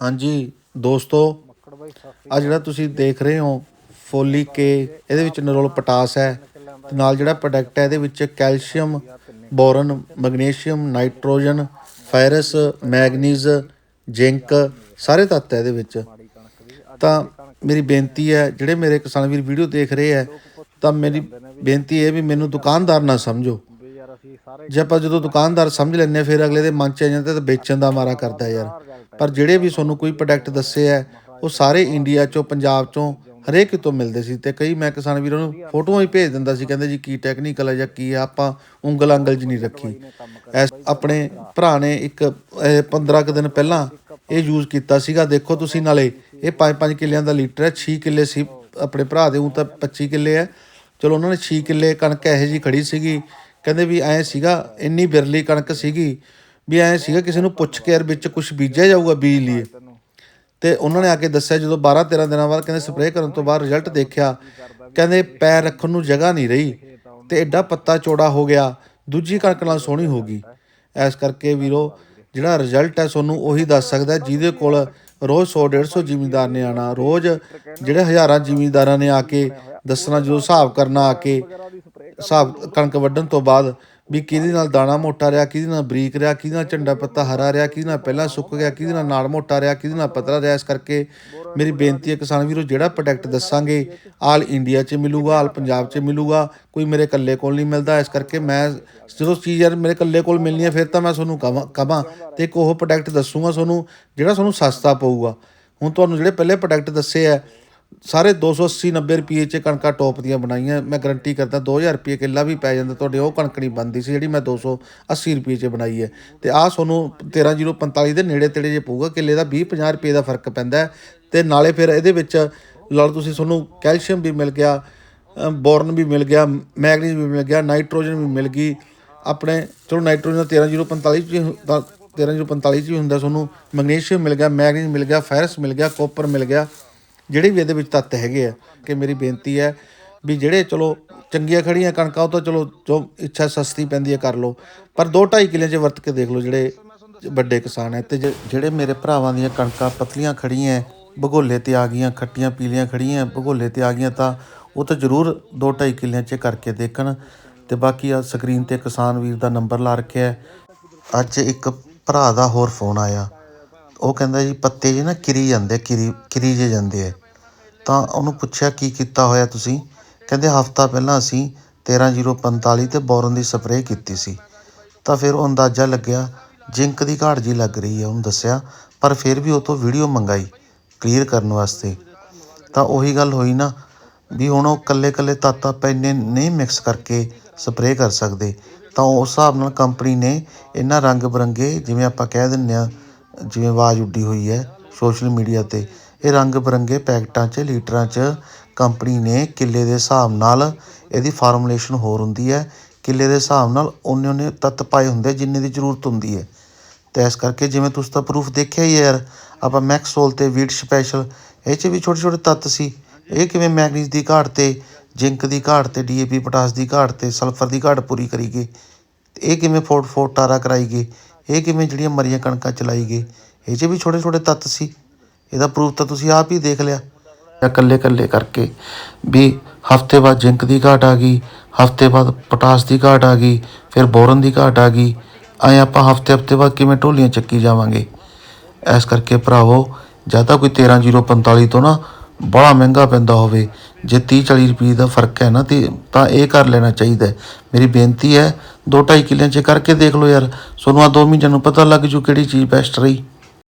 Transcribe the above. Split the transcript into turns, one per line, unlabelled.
ਹਾਂਜੀ, ਦੋਸਤੋ ਆ ਜਿਹੜਾ ਤੁਸੀਂ ਦੇਖ ਰਹੇ ਹੋ, ਫੋਲੀ ਕੇ ਇਹਦੇ ਵਿੱਚ ਨਰੋਲ ਪੋਟਾਸ ਹੈ ਤੇ ਨਾਲ ਜਿਹੜਾ ਪ੍ਰੋਡਕਟ ਹੈ, ਇਹਦੇ ਵਿੱਚ calcium, boron, magnesium, nitrogen, ferrous, manganese, zinc, ਸਾਰੇ ਤੱਤ ਹੈ ਇਹਦੇ ਵਿੱਚ। ਤਾਂ ਮੇਰੀ ਬੇਨਤੀ ਹੈ, ਜਿਹੜੇ ਮੇਰੇ ਕਿਸਾਨ ਵੀਰ ਵੀਡੀਓ ਦੇਖ ਰਹੇ ਹੈ, ਤਾਂ ਮੇਰੀ ਬੇਨਤੀ ਇਹ ਵੀ ਮੈਨੂੰ ਦੁਕਾਨਦਾਰ ਨਾ ਸਮਝੋ। ਜੇ ਆਪਾਂ ਜਦੋਂ ਦੁਕਾਨਦਾਰ ਸਮਝ ਲੈਂਦੇ ਹਾਂ, ਫਿਰ ਅਗਲੇ ਦੇ ਮਨ ਚ ਆ ਜਾਂਦਾ ਤਾਂ ਵੇਚਣ ਦਾ ਮਾਰਾ ਕਰਦਾ ਯਾਰ। ਪਰ ਜਿਹੜੇ ਵੀ ਤੁਹਾਨੂੰ ਕੋਈ ਪ੍ਰੋਡਕਟ ਦੱਸੇ ਹੈ, ਉਹ ਸਾਰੇ ਇੰਡੀਆ ਚੋਂ, ਪੰਜਾਬ ਚੋਂ ਹਰੇਕ ਤੋਂ ਮਿਲਦੇ ਸੀ ਤੇ ਕਈ ਮੈਂ ਕਿਸਾਨ ਵੀਰਾਂ ਨੂੰ ਫੋਟੋਆਂ ਹੀ ਭੇਜ ਦਿੰਦਾ ਸੀ, ਕਹਿੰਦੇ ਜੀ ਕੀ ਟੈਕਨੀਕਲ ਹੈ ਜਾਂ ਕੀ ਆ ਆਪਾਂ ਉਂਗਲ ਅੰਗਲ 'ਚ ਨਹੀਂ ਰੱਖੀ। ਐਸ ਆਪਣੇ ਭਰਾ ਨੇ ਇੱਕ 15 ਕੁ ਦਿਨ ਪਹਿਲਾਂ ਇਹ ਯੂਜ਼ ਕੀਤਾ ਸੀਗਾ। ਦੇਖੋ ਤੁਸੀਂ ਨਾਲੇ ਇਹ 5-5 ਕਿੱਲਿਆਂ ਦਾ ਲੀਟਰ ਹੈ 6 ਕਿੱਲੇ ਸੀ ਆਪਣੇ ਭਰਾ ਦੇ, ਉਹ ਤਾਂ 25 ਕਿੱਲੇ ਹੈ। ਚਲੋ ਉਹਨਾਂ ਨੇ 6 ਕਿੱਲੇ ਕਣਕ ਇਹੋ ਜੀ ਖੜੀ ਸੀਗੀ, ਕਹਿੰਦੇ ਵੀ ਐ ਸੀਗਾ, ਇੰਨੀ ਬਿਰਲੀ ਕਣਕ ਸੀਗੀ ਵੀ ਐ ਸੀਗਾ ਕਿਸੇ ਨੂੰ ਪੁੱਛ ਕੇ ਯਾਰ ਵਿੱਚ ਕੁਝ ਬੀਜਿਆ ਜਾਊਗਾ ਬੀਜ ਲਈਏ। ਤੇ ਉਹਨਾਂ ਨੇ ਆ ਕੇ ਦੱਸਿਆ ਜਦੋਂ 12 13 ਦਿਨਾਂ ਬਾਅਦ ਕਹਿੰਦੇ ਸਪਰੇਅ ਕਰਨ ਤੋਂ ਬਾਅਦ ਰਿਜ਼ਲਟ ਦੇਖਿਆ, ਕਹਿੰਦੇ ਪੈਰ ਰੱਖਣ ਨੂੰ ਜਗ੍ਹਾ ਨਹੀਂ ਰਹੀ ਤੇ ਐਡਾ ਪੱਤਾ ਚੌੜਾ ਹੋ ਗਿਆ, ਦੂਜੀ ਕਣਕ ਨਾਲ ਸੋਹਣੀ ਹੋ ਗਈ। ਐਸ ਕਰਕੇ ਵੀਰੋ, ਜਿਹੜਾ ਰਿਜ਼ਲਟ ਹੈ ਤੁਹਾਨੂੰ ਉਹੀ ਦੱਸ ਸਕਦਾ ਜਿਹਦੇ ਕੋਲ ਰੋਜ਼ 100 150 ਜ਼ਿਮੀਂਦਾਰ ਨੇ ਆਣਾ ਰੋਜ਼ ਜਿਹੜੇ ਹਜ਼ਾਰਾਂ ਜ਼ਿਮੀਂਦਾਰਾਂ ਨੇ ਆ ਕੇ ਦੱਸਣਾ, ਜਦੋਂ ਹਿਸਾਬ ਕਰਨਾ ਆ ਕੇ ਹਿਸਾਬ ਕਣਕ ਵੱਢਣ ਤੋਂ ਬਾਅਦ ਵੀ ਕਿਹਦੇ ਨਾਲ ਦਾਣਾ ਮੋਟਾ ਰਿਹਾ, ਕਿਹਦੇ ਨਾਲ ਬਰੀਕ ਰਿਹਾ, ਕਿਹਦੇ ਨਾਲ ਝੰਡਾ ਪੱਤਾ ਹਰਾ ਰਿਹਾ, ਕਿਹਦੇ ਨਾਲ ਪਹਿਲਾਂ ਸੁੱਕ ਗਿਆ, ਕਿਹਦੇ ਨਾਲ ਨਾਲ ਮੋਟਾ ਰਿਹਾ, ਕਿਹਦੇ ਨਾਲ ਪਤਲਾ ਰਿਹਾ, ਇਸ ਕਰਕੇ ਮੇਰੀ ਬੇਨਤੀ ਹੈ ਕਿਸਾਨ ਵੀਰੋ, ਜਿਹੜਾ ਪ੍ਰੋਡਕਟ ਦੱਸਾਂਗੇ, ਆਲ ਇੰਡੀਆ 'ਚ ਮਿਲੂਗਾ, ਆਲ ਪੰਜਾਬ 'ਚ ਮਿਲੂਗਾ, ਕੋਈ ਮੇਰੇ ਇਕੱਲੇ ਕੋਲ ਨਹੀਂ ਮਿਲਦਾ, ਇਸ ਕਰਕੇ ਮੈਂ ਜਦੋਂ ਚੀਜ਼ ਯਾਰ ਮੇਰੇ ਇਕੱਲੇ ਕੋਲ ਮਿਲਣੀ ਹੈ, ਫਿਰ ਤਾਂ ਮੈਂ ਤੁਹਾਨੂੰ ਕਵਾਂ ਕਵਾਂ ਤੇ ਇੱਕ ਉਹ ਪ੍ਰੋਡਕਟ ਦੱਸੂਗਾ ਤੁਹਾਨੂੰ, ਜਿਹੜਾ ਤੁਹਾਨੂੰ ਸਸਤਾ ਪਊਗਾ। ਹੁਣ ਤੁਹਾਨੂੰ ਜਿਹੜੇ ਪਹਿਲੇ ਪ੍ਰੋਡਕਟ ਦੱਸੇ ਆ ਸਾਰੇ 280 90 ਰੁਪਏ ਚ ਕਣਕਾਂ ਟੋਪ ਦੀਆਂ ਬਣਾਈਆਂ। ਮੈਂ ਗਰੰਟੀ ਕਰਦਾ 2000 ਰੁਪਏ ਕਿੱਲਾ ਵੀ ਪੈ ਜਾਂਦਾ, ਤੁਹਾਡੇ ਉਹ ਕਣਕ ਨਹੀਂ ਬਣਦੀ ਸੀ ਜਿਹੜੀ ਮੈਂ 280 ਰੁਪਏ ਚ ਬਣਾਈ ਹੈ। ਤੇ ਆਹ ਤੁਹਾਨੂੰ 13045 ਦੇ ਨੇੜੇ ਤੇੜੇ ਜੇ ਪਊਗਾ, ਕਿੱਲੇ ਦਾ 20 50 ਰੁਪਏ ਦਾ ਫ਼ਰਕ ਪੈਂਦਾ ਹੈ। ਤੇ ਨਾਲੇ ਫਿਰ ਇਹਦੇ ਵਿੱਚ ਲੜ ਤੁਸੀਂ ਤੁਹਾਨੂੰ ਕੈਲਸ਼ੀਅਮ ਵੀ ਮਿਲ ਗਿਆ ਬੋਰਨ ਵੀ ਮਿਲ ਗਿਆ, ਮੈਗਨੀਜ਼ ਵੀ ਮਿਲ ਗਿਆ, ਨਾਈਟ੍ਰੋਜਨ ਵੀ ਮਿਲ ਗਈ। ਆਪਣੇ ਚਲੋ ਨਾਈਟ੍ਰੋਜਨ 13045 ਚ ਹੀ ਹੁ- ਤਾਂ 13045 ਚ ਵੀ ਹੁੰਦਾ ਤੁਹਾਨੂੰ ਮੈਗਨੀਸ਼ੀਅਮ ਮਿਲ ਗਿਆ, ਮੈਗਨੀਜ਼ ਮਿਲ ਗਿਆ ਫੈਰਸ ਮਿਲ ਗਿਆ, ਕੋਪਰ ਮਿਲ ਗਿਆ। ਜਿਹੜੇ ਵੀ ਇਹਦੇ ਵਿੱਚ ਤੱਤ ਹੈਗੇ ਆ ਕਿ ਮੇਰੀ ਬੇਨਤੀ ਹੈ ਵੀ ਜਿਹੜੇ ਚਲੋ ਚੰਗੀਆਂ ਖੜੀਆਂ ਕਣਕਾਂ ਉਹ ਤਾਂ ਚਲੋ ਜੋ ਇੱਛਾ ਸਸਤੀ ਪੈਂਦੀ ਹੈ ਕਰ ਲਓ ਪਰ 2.5 ਕਿੱਲੇ 'ਚ ਵਰਤ ਕੇ ਦੇਖ ਲਓ ਜਿਹੜੇ ਵੱਡੇ ਕਿਸਾਨ ਹੈ ਤੇ ਜਿਹੜੇ ਮੇਰੇ ਭਰਾਵਾਂ ਦੀਆਂ ਕਣਕਾਂ ਪਤਲੀਆਂ ਖੜੀਆਂ ਹੈ, ਭਗੋਲੇ ਤੇ ਆ ਗਈਆਂ ਖੱਟੀਆਂ ਪੀਲੀਆਂ ਖੜੀਆਂ ਭਗੋਲੇ ਤੇ ਆ ਗਈਆਂ ਤਾਂ ਉਹ ਤਾਂ ਜ਼ਰੂਰ 2.5 ਕਿੱਲਿਆਂ 'ਚ ਕਰਕੇ ਦੇਖਣ ਤੇ ਬਾਕੀ ਆ ਸਕਰੀਨ ਤੇ ਕਿਸਾਨ ਵੀਰ ਦਾ ਨੰਬਰ ਲਾ ਰੱਖਿਆ ਅੱਜ ਇੱਕ ਭਰਾ ਦਾ ਹੋਰ ਫੋਨ ਆਇਆ। ਉਹ ਕਹਿੰਦਾ ਜੀ, ਪੱਤੇ ਜੇ ਨਾ ਕਿਰੀ ਜਾਂਦੇ, ਕਿਰੀ ਕਿਰੀ ਜੇ ਜਾਂਦੇ ਹੈ ਤਾਂ ਉਹਨੂੰ ਪੁੱਛਿਆ, ਕੀ ਕੀਤਾ ਹੋਇਆ ਤੁਸੀਂ? ਕਹਿੰਦੇ, ਹਫਤਾ ਪਹਿਲਾਂ ਅਸੀਂ 13045 ਤੇ ਬੋਰਨ ਦੀ ਸਪਰੇਅ ਕੀਤੀ ਸੀ। ਤਾਂ ਫਿਰ ਉਹ ਅੰਦਾਜ਼ਾ ਲੱਗਿਆ, ਜਿੰਕ ਦੀ ਘਾਟ ਜੀ ਲੱਗ ਰਹੀ ਹੈ ਉਹਨੂੰ ਦੱਸਿਆ। ਪਰ ਫਿਰ ਵੀ ਉਹ ਤੋਂ ਵੀਡੀਓ ਮੰਗਾਈ, ਕਲੀਅਰ ਕਰਨ ਵਾਸਤੇ। ਤਾਂ ਉਹੀ ਗੱਲ ਹੋਈ ਨਾ, ਵੀ ਹੁਣ ਉਹ ਕੱਲੇ ਕੱਲੇ ਤੱਤ ਆਪਾਂ ਇੰਨੇ ਨਹੀਂ ਮਿਕਸ ਕਰਕੇ ਸਪਰੇਅ ਕਰ ਸਕਦੇ। ਤਾਂ ਉਸ ਹਿਸਾਬ ਨਾਲ ਕੰਪਨੀ ਨੇ ਇਹਨਾਂ ਰੰਗ ਬਰੰਗੇ ਜਿਵੇਂ ਆਪਾਂ ਕਹਿ ਦਿੰਦੇ ਆ ਜਿਵੇਂ ਆਵਾਜ਼ ਉੱਡੀ ਹੋਈ ਹੈ ਸੋਸ਼ਲ ਮੀਡੀਆ ਤੇ, ਇਹ ਰੰਗ ਬਿਰੰਗੇ ਪੈਕਟਾਂ 'ਚ, ਲੀਟਰਾਂ 'ਚ ਕੰਪਨੀ ਨੇ ਕਿੱਲੇ ਦੇ ਹਿਸਾਬ ਨਾਲ ਇਹਦੀ ਫਾਰਮੂਲੇਸ਼ਨ ਹੋਰ ਹੁੰਦੀ ਹੈ। ਕਿੱਲੇ ਦੇ ਹਿਸਾਬ ਨਾਲ ਓਨੇ ਓਨੇ ਤੱਤ ਪਾਏ ਹੁੰਦੇ ਜਿੰਨੇ ਦੀ ਜ਼ਰੂਰਤ ਹੁੰਦੀ ਹੈ। ਅਤੇ ਇਸ ਕਰਕੇ ਜਿਵੇਂ ਤੁਸੀਂ ਤਾਂ ਪਰੂਫ ਦੇਖਿਆ ਹੀ ਹੈ ਯਾਰ, ਆਪਾਂ ਮੈਕਸੋਲ ਤੇ ਵੀਟ ਸਪੈਸ਼ਲ ਇਹ 'ਚ ਵੀ ਛੋਟੇ ਛੋਟੇ ਤੱਤ ਸੀ। ਇਹ ਕਿਵੇਂ ਮੈਗਨੀਜ਼ ਦੀ ਘਾਟ ਤੇ, ਜ਼ਿੰਕ ਦੀ ਘਾਟ ਤੇ, ਡੀ ਏ ਪੀ ਪੋਟਾਸ ਦੀ ਘਾਟ ਤੇ, ਸਲਫਰ ਦੀ ਘਾਟ ਪੂਰੀ ਕਰੀ ਗਏ। ਤੇ ਇਹ ਕਿਵੇਂ ਫੋਟ ਫੋਟ ਟਾਰਾ ਕਰਾਈ ਗਏ। ਇਹ ਕਿਵੇਂ ਜਿਹੜੀਆਂ ਮਰੀਆਂ ਕਣਕਾਂ ਚਲਾਈ ਗਏ? ਇਹ 'ਚ ਵੀ ਛੋਟੇ ਛੋਟੇ ਤੱਤ ਸੀ। ਇਹਦਾ ਪ੍ਰੂਫ ਤਾਂ ਤੁਸੀਂ ਆਪ ਹੀ ਦੇਖ ਲਿਆ। ਜਾਂ ਕੱਲੇ ਕੱਲੇ ਕਰਕੇ ਵੀ ਹਫ਼ਤੇ ਬਾਅਦ ਜ਼ਿੰਕ ਦੀ ਘਾਟ ਆ ਗਈ, ਹਫ਼ਤੇ ਬਾਅਦ ਪੋਟਾਸ ਦੀ ਘਾਟ ਆ ਗਈ, ਫਿਰ ਬੋਰਨ ਦੀ ਘਾਟ ਆ ਗਈ। ਐਂ ਆਪਾਂ ਹਫ਼ਤੇ ਹਫ਼ਤੇ ਬਾਅਦ ਕਿਵੇਂ ਢੋਲੀਆਂ ਚੱਕੀ ਜਾਵਾਂਗੇ? ਇਸ ਕਰਕੇ ਭਰਾਵੋ, ਜਾਂ ਤਾਂ ਕੋਈ 13045 ਤੋਂ ਨਾ ਬੜਾ ਮਹਿੰਗਾ ਪੈਂਦਾ ਹੋਵੇ, ਜੇ 30 40 ਰੁਪਏ ਦਾ ਫ਼ਰਕ ਹੈ ਨਾ, ਤੇ ਤਾਂ ਇਹ ਕਰ ਲੈਣਾ ਚਾਹੀਦਾ ਮੇਰੀ ਬੇਨਤੀ ਹੈ 2.5 ਕਿੱਲਿਆਂ 'ਚ ਕਰਕੇ ਦੇਖ ਲਓ ਯਾਰ। ਤੁਹਾਨੂੰ ਆ 2 ਮਹੀਨਿਆਂ ਨੂੰ ਪਤਾ ਲੱਗ ਜੂ ਕਿਹੜੀ ਚੀਜ਼ ਬੈਸਟ ਰਹੀ।